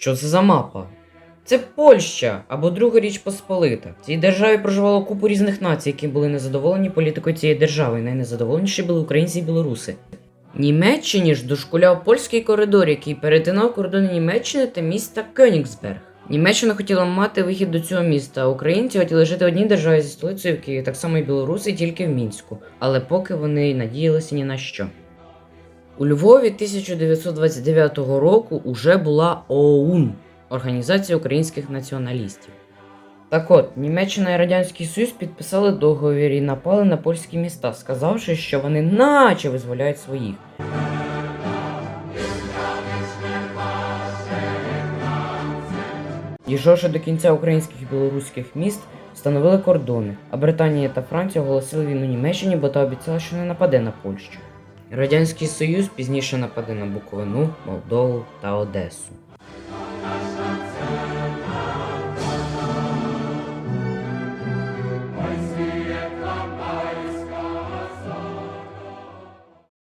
Що це за мапа? Це Польща або Друга Річ Посполита. В цій державі проживало купу різних націй, які були незадоволені політикою цієї держави. Найнезадоволеніші були українці і білоруси. Німеччині ж дошкуляв польський коридор, який перетинав кордони Німеччини та міста Кёнігсберг. Німеччина хотіла мати вихід до цього міста, а українці хотіли жити в одній державі зі столицею в Києві, так само і білоруси, тільки в Мінську. Але поки вони надіялися ні на що. У Львові 1929 року уже була ОУН Організація українських націоналістів. Так от, Німеччина і Радянський Союз підписали договір і напали на польські міста, сказавши, що вони наче визволяють своїх. Дійшовши до кінця українських і білоруських міст, встановили кордони, а Британія та Франція оголосили війну Німеччині, бо та обіцяла, що не нападе на Польщу. Радянський Союз пізніше нападе на Буковину, Молдову та Одесу.